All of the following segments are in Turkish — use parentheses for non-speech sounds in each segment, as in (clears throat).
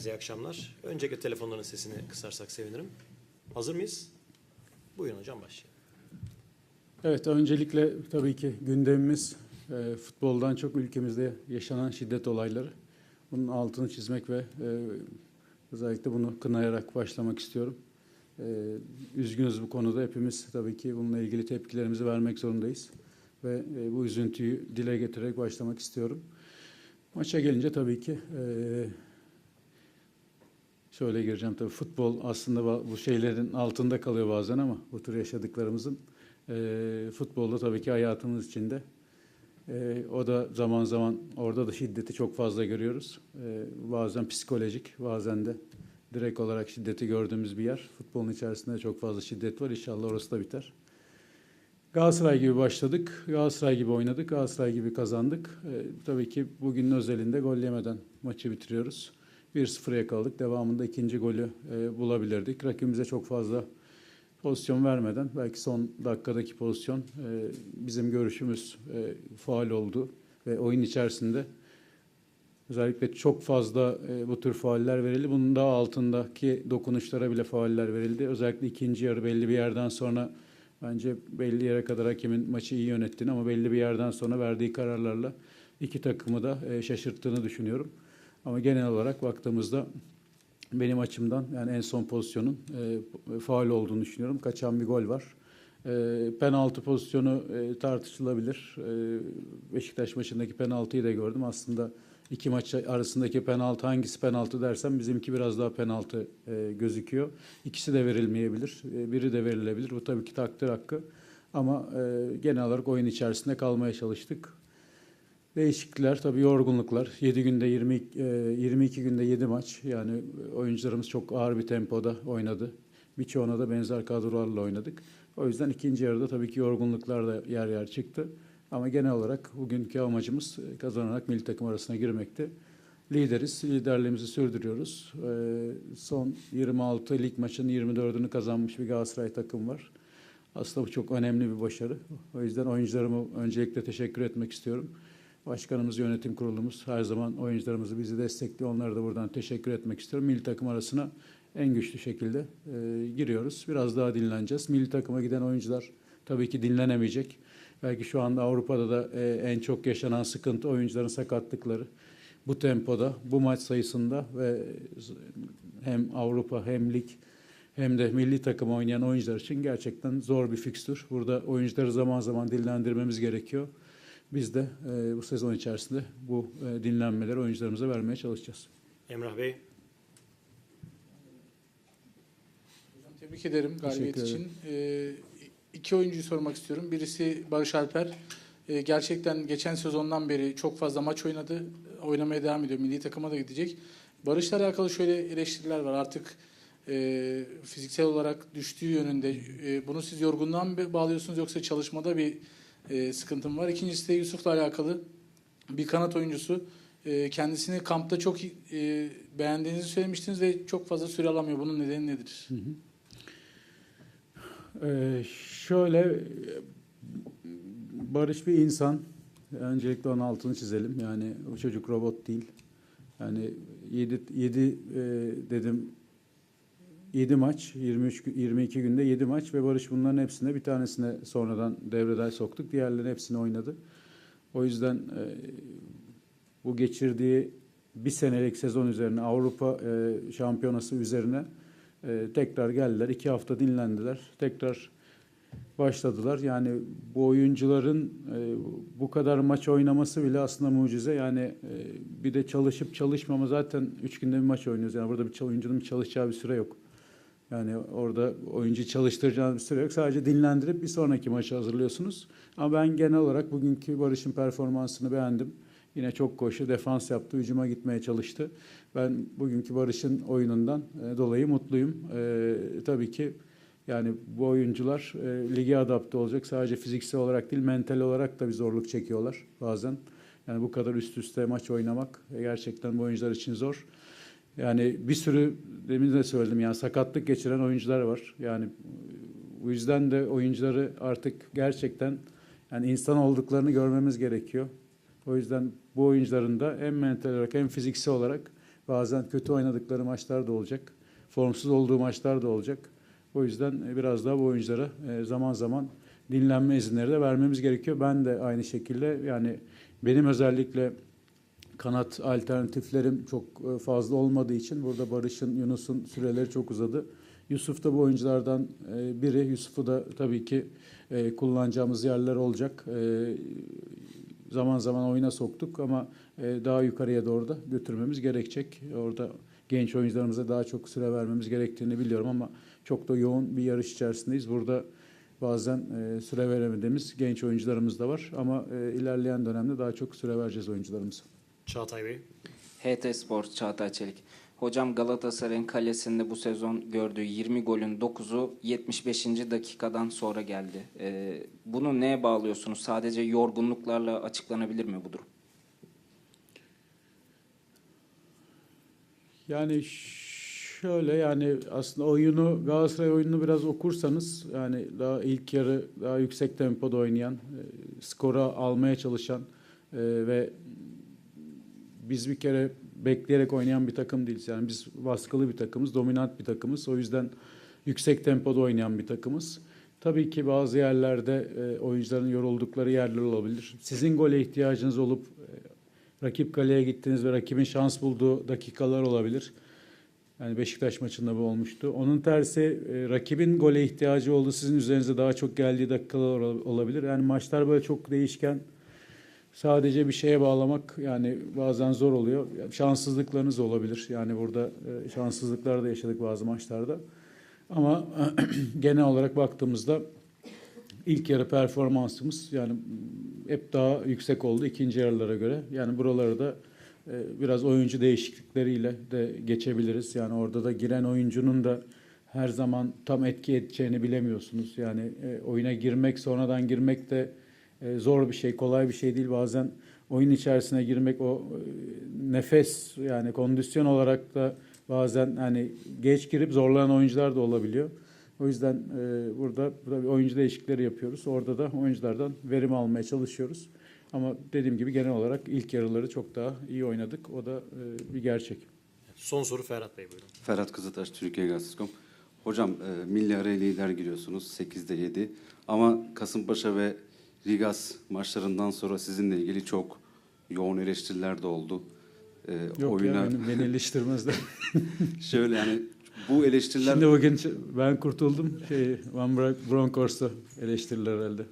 herkese iyi akşamlar. Öncelikle telefonların sesini kısarsak sevinirim. Hazır mıyız? Buyurun hocam başlayalım. Evet, öncelikle tabii ki gündemimiz e, futboldan çok ülkemizde yaşanan şiddet olayları. Bunun altını çizmek ve e, özellikle bunu kınayarak başlamak istiyorum. E, üzgünüz bu konuda. Hepimiz tabii ki bununla ilgili tepkilerimizi vermek zorundayız. Ve e, bu üzüntüyü dile getirerek başlamak istiyorum. Maça gelince tabii ki e, şöyle gireceğim tabii futbol aslında bu şeylerin altında kalıyor bazen ama bu tür yaşadıklarımızın e, futbolda tabii ki hayatımız içinde. E, o da zaman zaman orada da şiddeti çok fazla görüyoruz. E, bazen psikolojik, bazen de direkt olarak şiddeti gördüğümüz bir yer. Futbolun içerisinde çok fazla şiddet var. İnşallah orası da biter. Galatasaray gibi başladık. Galatasaray gibi oynadık. Galatasaray gibi kazandık. E, tabii ki bugünün özelinde gol yemeden maçı bitiriyoruz. 1-0'a yakaladık. Devamında ikinci golü e, bulabilirdik. Rakibimize çok fazla pozisyon vermeden belki son dakikadaki pozisyon e, bizim görüşümüz e, faal oldu ve oyun içerisinde özellikle çok fazla e, bu tür fauller verildi. Bunun daha altındaki dokunuşlara bile fauller verildi. Özellikle ikinci yarı belli bir yerden sonra bence belli yere kadar hakemin maçı iyi yönettiğini ama belli bir yerden sonra verdiği kararlarla iki takımı da e, şaşırttığını düşünüyorum. Ama genel olarak baktığımızda benim açımdan yani en son pozisyonun e, faul olduğunu düşünüyorum. Kaçan bir gol var. E, penaltı pozisyonu e, tartışılabilir. E, Beşiktaş maçındaki penaltıyı da gördüm. Aslında iki maç arasındaki penaltı hangisi penaltı dersem bizimki biraz daha penaltı e, gözüküyor. İkisi de verilmeyebilir. E, biri de verilebilir. Bu tabii ki takdir hakkı. Ama e, genel olarak oyun içerisinde kalmaya çalıştık. Değişiklikler tabii yorgunluklar. 7 günde 20 e, 22 günde 7 maç. Yani oyuncularımız çok ağır bir tempoda oynadı. Birçoğuna da benzer kadrolarla oynadık. O yüzden ikinci yarıda tabii ki yorgunluklar da yer yer çıktı. Ama genel olarak bugünkü amacımız e, kazanarak milli takım arasına girmekti. Lideriz, liderliğimizi sürdürüyoruz. E, Son 26 lig maçının 24'ünü kazanmış bir Galatasaray takım var. Aslında bu çok önemli bir başarı. O yüzden oyuncularıma öncelikle teşekkür etmek istiyorum. Başkanımız, yönetim kurulumuz her zaman oyuncularımızı bizi destekliyor. Onlara da buradan teşekkür etmek istiyorum. Milli takım arasına en güçlü şekilde e, giriyoruz. Biraz daha dinleneceğiz. Milli takıma giden oyuncular tabii ki dinlenemeyecek. Belki şu anda Avrupa'da da e, en çok yaşanan sıkıntı oyuncuların sakatlıkları. Bu tempoda, bu maç sayısında ve hem Avrupa hem lig hem de milli takım oynayan oyuncular için gerçekten zor bir fikstür. Burada oyuncuları zaman zaman dinlendirmemiz gerekiyor. Biz de e, bu sezon içerisinde bu e, dinlenmeleri oyuncularımıza vermeye çalışacağız. Emrah Bey, Tebrik ederim galibiyet için. Ee, iki oyuncuyu sormak istiyorum. Birisi Barış Alper. Ee, gerçekten geçen sezondan beri çok fazla maç oynadı. Oynamaya devam ediyor. Milli takıma da gidecek. Barış'la alakalı şöyle eleştiriler var. Artık e, fiziksel olarak düştüğü yönünde. E, bunu siz yorgunluğa mı bağlıyorsunuz yoksa çalışmada bir e, sıkıntım var? İkincisi de Yusuf'la alakalı bir kanat oyuncusu. E, kendisini kampta çok e, beğendiğinizi söylemiştiniz ve çok fazla süre alamıyor. Bunun nedeni nedir? Ee, şöyle Barış bir insan. Öncelikle onun altını çizelim. Yani o çocuk robot değil. Yani 7 7 dedim 7 maç 23 gü- 22 günde 7 maç ve Barış bunların hepsine bir tanesine sonradan devreden soktuk. Diğerlerinin hepsini oynadı. O yüzden e, bu geçirdiği bir senelik sezon üzerine Avrupa e, şampiyonası üzerine e, tekrar geldiler. iki hafta dinlendiler. Tekrar başladılar. Yani bu oyuncuların e, bu kadar maç oynaması bile aslında mucize. Yani e, bir de çalışıp çalışmama zaten üç günde bir maç oynuyoruz. Yani burada bir oyuncunun çalışacağı bir süre yok. Yani orada oyuncu çalıştıracağınız bir süre yok. Sadece dinlendirip bir sonraki maçı hazırlıyorsunuz. Ama ben genel olarak bugünkü Barış'ın performansını beğendim. Yine çok koşu, defans yaptı, hücuma gitmeye çalıştı. Ben bugünkü Barış'ın oyunundan e, dolayı mutluyum. E, tabii ki yani bu oyuncular e, lige adapte olacak. Sadece fiziksel olarak değil, mental olarak da bir zorluk çekiyorlar bazen. Yani bu kadar üst üste maç oynamak e, gerçekten bu oyuncular için zor. Yani bir sürü demin de söyledim yani sakatlık geçiren oyuncular var. Yani bu yüzden de oyuncuları artık gerçekten yani insan olduklarını görmemiz gerekiyor. O yüzden bu oyuncuların da hem mental olarak hem fiziksel olarak Bazen kötü oynadıkları maçlar da olacak. Formsuz olduğu maçlar da olacak. O yüzden e, biraz daha bu oyunculara e, zaman zaman dinlenme izinleri de vermemiz gerekiyor. Ben de aynı şekilde yani benim özellikle kanat alternatiflerim çok e, fazla olmadığı için burada Barış'ın, Yunus'un süreleri çok uzadı. Yusuf da bu oyunculardan e, biri. Yusuf'u da tabii ki e, kullanacağımız yerler olacak. Zaman zaman oyuna soktuk ama daha yukarıya doğru da götürmemiz gerekecek. Orada genç oyuncularımıza daha çok süre vermemiz gerektiğini biliyorum ama çok da yoğun bir yarış içerisindeyiz. Burada bazen süre veremediğimiz genç oyuncularımız da var ama ilerleyen dönemde daha çok süre vereceğiz oyuncularımıza. Çağatay Bey. HT Spor Çağatay Çelik. Hocam Galatasaray'ın kalesinde bu sezon gördüğü 20 golün 9'u 75. dakikadan sonra geldi. Ee, bunu neye bağlıyorsunuz? Sadece yorgunluklarla açıklanabilir mi bu durum? Yani şöyle yani aslında oyunu Galatasaray oyununu biraz okursanız yani daha ilk yarı daha yüksek tempoda oynayan, e, skora almaya çalışan e, ve biz bir kere bekleyerek oynayan bir takım değiliz. Yani biz baskılı bir takımız, dominant bir takımız. O yüzden yüksek tempoda oynayan bir takımız. Tabii ki bazı yerlerde e, oyuncuların yoruldukları yerler olabilir. Sizin gole ihtiyacınız olup e, rakip kaleye gittiniz ve rakibin şans bulduğu dakikalar olabilir. Yani Beşiktaş maçında bu olmuştu. Onun tersi e, rakibin gole ihtiyacı oldu. Sizin üzerinize daha çok geldiği dakikalar ol- olabilir. Yani maçlar böyle çok değişken. Sadece bir şeye bağlamak yani bazen zor oluyor. Şanssızlıklarınız olabilir. Yani burada e, şanssızlıklar da yaşadık bazı maçlarda. Ama (clears throat) genel olarak baktığımızda ilk yarı performansımız yani hep daha yüksek oldu ikinci yarılara göre. Yani buraları da e, biraz oyuncu değişiklikleriyle de geçebiliriz. Yani orada da giren oyuncunun da her zaman tam etki edeceğini bilemiyorsunuz. Yani e, oyuna girmek, sonradan girmek de e, zor bir şey, kolay bir şey değil. Bazen oyun içerisine girmek o e, nefes yani kondisyon olarak da bazen hani geç girip zorlanan oyuncular da olabiliyor. O yüzden e, burada, burada bir oyuncu değişiklikleri yapıyoruz. Orada da oyunculardan verim almaya çalışıyoruz. Ama dediğim gibi genel olarak ilk yarıları çok daha iyi oynadık. O da e, bir gerçek. Son soru Ferhat Bey buyurun. Ferhat Kızıltaş, Türkiye Gazetesi.com. Hocam e, milli araya lider giriyorsunuz 8'de 7 ama Kasımpaşa ve Rigas maçlarından sonra sizinle ilgili çok yoğun eleştiriler de oldu. E, Yok oyuna ya beni, beni eleştirmezler. (laughs) şöyle yani bu eleştiriler Şimdi bugün ben kurtuldum. Şey, Van Bronckhorst'u eleştiriler herhalde.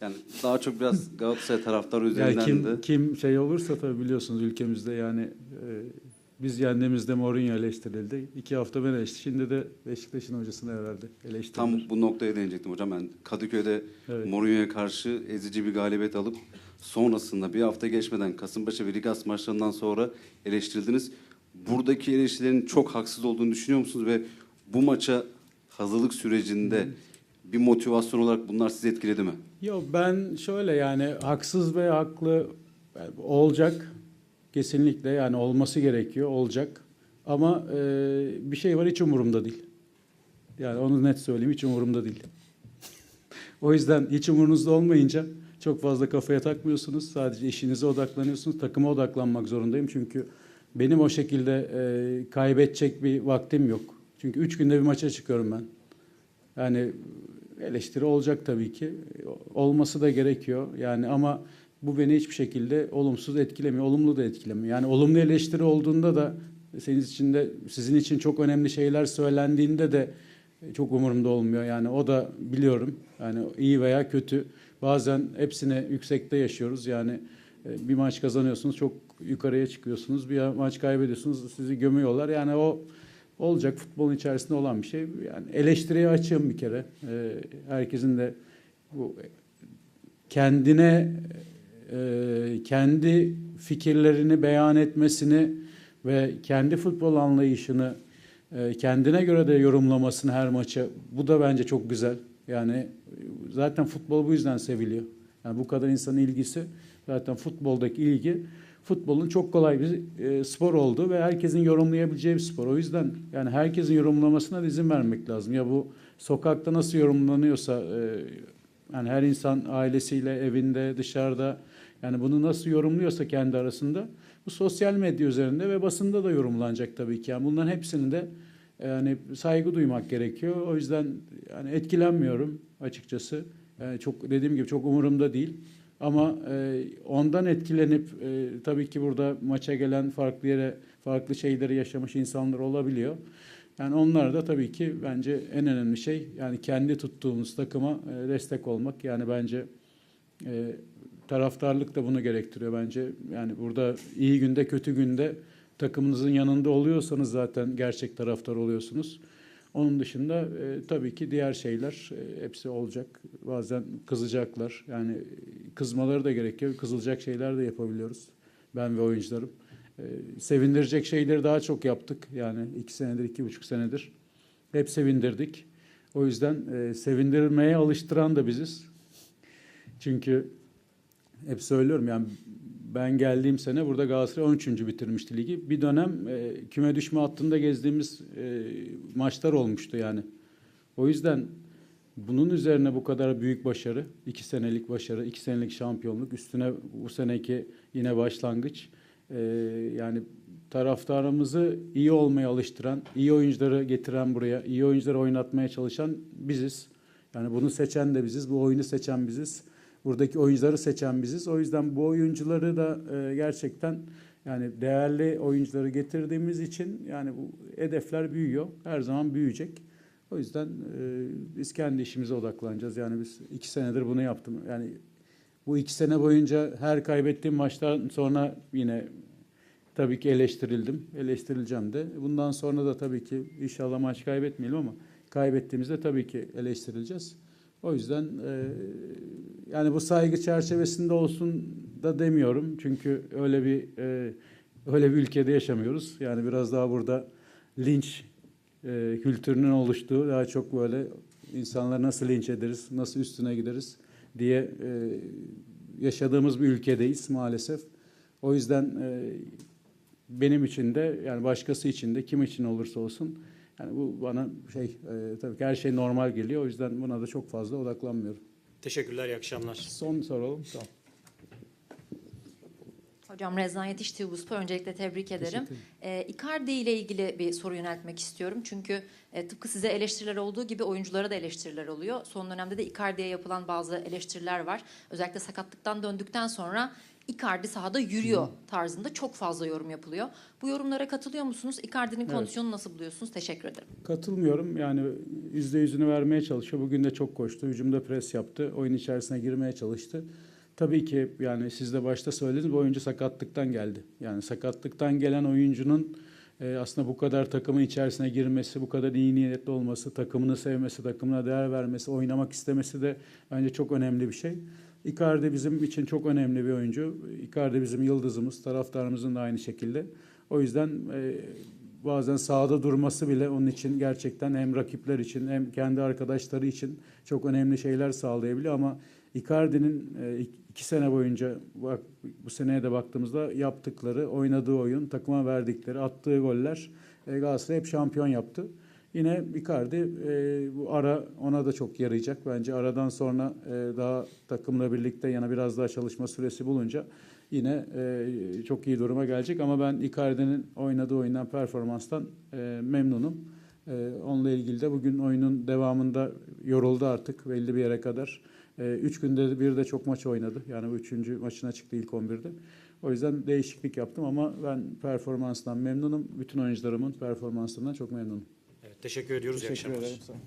yani daha çok biraz Galatasaray taraftarı Yani üzerinden kim, de kim şey olursa tabii biliyorsunuz ülkemizde yani e, biz yendiğimizde Mourinho eleştirildi. İki hafta ben eleştirdim. Şimdi de Beşiktaş'ın hocasını herhalde eleştirdiler. tam bu noktaya değinecektim hocam. Ben Kadıköy'de Evet. Mourinho'ya karşı ezici bir galibiyet alıp sonrasında bir hafta geçmeden Kasımpaşa ve Rigas maçlarından sonra eleştirildiniz. Buradaki eleştirilerin çok haksız olduğunu düşünüyor musunuz ve bu maça hazırlık sürecinde bir motivasyon olarak bunlar sizi etkiledi mi? Yok ben şöyle yani haksız ve haklı olacak kesinlikle yani olması gerekiyor olacak ama e, bir şey var hiç umurumda değil. Yani onu net söyleyeyim hiç umurumda değil. (laughs) o yüzden hiç umurunuzda olmayınca çok fazla kafaya takmıyorsunuz. Sadece işinize odaklanıyorsunuz. Takıma odaklanmak zorundayım çünkü benim o şekilde e, kaybedecek bir vaktim yok. Çünkü üç günde bir maça çıkıyorum ben. Yani eleştiri olacak tabii ki. Olması da gerekiyor. Yani ama bu beni hiçbir şekilde olumsuz etkilemiyor, olumlu da etkilemiyor. Yani olumlu eleştiri olduğunda da senin için de sizin için çok önemli şeyler söylendiğinde de çok umurumda olmuyor. Yani o da biliyorum. Yani iyi veya kötü. Bazen hepsine yüksekte yaşıyoruz. Yani e, bir maç kazanıyorsunuz, çok yukarıya çıkıyorsunuz. Bir maç kaybediyorsunuz, sizi gömüyorlar. Yani o olacak futbolun içerisinde olan bir şey. Yani eleştiriye açığım bir kere. Ee, herkesin de bu kendine e, kendi fikirlerini beyan etmesini ve kendi futbol anlayışını e, kendine göre de yorumlamasını her maça bu da bence çok güzel. Yani zaten futbol bu yüzden seviliyor. Yani bu kadar insanın ilgisi zaten futboldaki ilgi futbolun çok kolay bir e, spor oldu ve herkesin yorumlayabileceği bir spor. O yüzden yani herkesin yorumlamasına da izin vermek lazım. Ya bu sokakta nasıl yorumlanıyorsa Yani her insan ailesiyle, evinde, dışarıda yani bunu nasıl yorumluyorsa kendi arasında bu sosyal medya üzerinde ve basında da yorumlanacak tabii ki. Yani bunların hepsini de yani saygı duymak gerekiyor. O yüzden yani etkilenmiyorum açıkçası. Yani çok dediğim gibi çok umurumda değil. Ama e, ondan etkilenip e, tabii ki burada maça gelen farklı yere farklı şeyleri yaşamış insanlar olabiliyor. Yani onlar da tabii ki bence en önemli şey yani kendi tuttuğumuz takıma e, destek olmak. Yani bence e, taraftarlık da bunu gerektiriyor bence. Yani burada iyi günde kötü günde takımınızın yanında oluyorsanız zaten gerçek taraftar oluyorsunuz. Onun dışında e, tabii ki diğer şeyler e, hepsi olacak. Bazen kızacaklar. Yani kızmaları da gerekiyor. Kızılacak şeyler de yapabiliyoruz. Ben ve oyuncularım. E, sevindirecek şeyleri daha çok yaptık. Yani iki senedir, iki buçuk senedir. Hep sevindirdik. O yüzden e, sevindirmeye alıştıran da biziz. Çünkü hep söylüyorum yani ben geldiğim sene burada Galatasaray 13. bitirmişti ligi. Bir dönem e, küme düşme hattında gezdiğimiz e, maçlar olmuştu yani. O yüzden bunun üzerine bu kadar büyük başarı, iki senelik başarı, iki senelik şampiyonluk, üstüne bu seneki yine başlangıç. E, yani taraftarımızı iyi olmaya alıştıran, iyi oyuncuları getiren buraya, iyi oyuncuları oynatmaya çalışan biziz. Yani bunu seçen de biziz, bu oyunu seçen biziz. Buradaki oyuncuları seçen biziz. O yüzden bu oyuncuları da e, gerçekten yani değerli oyuncuları getirdiğimiz için yani bu hedefler büyüyor. Her zaman büyüyecek. O yüzden e, biz kendi işimize odaklanacağız. Yani biz iki senedir bunu yaptım. Yani bu iki sene boyunca her kaybettiğim maçtan sonra yine tabii ki eleştirildim. Eleştirileceğim de. Bundan sonra da tabii ki inşallah maç kaybetmeyelim ama kaybettiğimizde tabii ki eleştirileceğiz. O yüzden e, yani bu saygı çerçevesinde olsun da demiyorum. Çünkü öyle bir e, öyle bir ülkede yaşamıyoruz. Yani biraz daha burada linç e, kültürünün oluştuğu daha çok böyle insanlar nasıl linç ederiz, nasıl üstüne gideriz diye e, yaşadığımız bir ülkedeyiz maalesef. O yüzden e, benim için de yani başkası için de kim için olursa olsun yani bu bana şey e, tabii ki her şey normal geliyor. O yüzden buna da çok fazla odaklanmıyorum. Teşekkürler, iyi akşamlar. Son soralım. Tamam. Hocam Rezan Yetiştiği Spor öncelikle tebrik ederim. Ee, Icardi ile ilgili bir soru yöneltmek istiyorum. Çünkü e, tıpkı size eleştiriler olduğu gibi oyunculara da eleştiriler oluyor. Son dönemde de Icardi'ye yapılan bazı eleştiriler var. Özellikle sakatlıktan döndükten sonra Icardi sahada yürüyor tarzında çok fazla yorum yapılıyor. Bu yorumlara katılıyor musunuz? Icardi'nin Evet. kondisyonunu nasıl buluyorsunuz? Teşekkür ederim. Katılmıyorum. Yani yüzde yüzünü vermeye çalışıyor. Bugün de çok koştu. Hücumda pres yaptı. Oyun içerisine girmeye çalıştı. Tabii ki yani siz de başta söylediniz bu oyuncu sakatlıktan geldi. Yani sakatlıktan gelen oyuncunun e, aslında bu kadar takımın içerisine girmesi, bu kadar iyi niyetli olması, takımını sevmesi, takımına değer vermesi, oynamak istemesi de bence çok önemli bir şey. Icardi bizim için çok önemli bir oyuncu. Icardi bizim yıldızımız, taraftarımızın da aynı şekilde. O yüzden e, bazen sahada durması bile onun için gerçekten hem rakipler için hem kendi arkadaşları için çok önemli şeyler sağlayabiliyor ama Icardi'nin e, iki sene boyunca bak bu seneye de baktığımızda yaptıkları, oynadığı oyun, takıma verdikleri, attığı goller e, Galatasaray hep şampiyon yaptı. Yine Icardi e, bu ara ona da çok yarayacak. Bence aradan sonra e, daha takımla birlikte yana biraz daha çalışma süresi bulunca yine e, çok iyi duruma gelecek. Ama ben Icardi'nin oynadığı oyundan performanstan e, memnunum. E, onunla ilgili de bugün oyunun devamında yoruldu artık belli bir yere kadar. E, üç günde bir de çok maç oynadı. Yani bu üçüncü maçına çıktı ilk 11'de. O yüzden değişiklik yaptım ama ben performanstan memnunum. Bütün oyuncularımın performansından çok memnunum. Evet, teşekkür ediyoruz, iyi Teşekkür akşamlar. ederim. Sağ olun.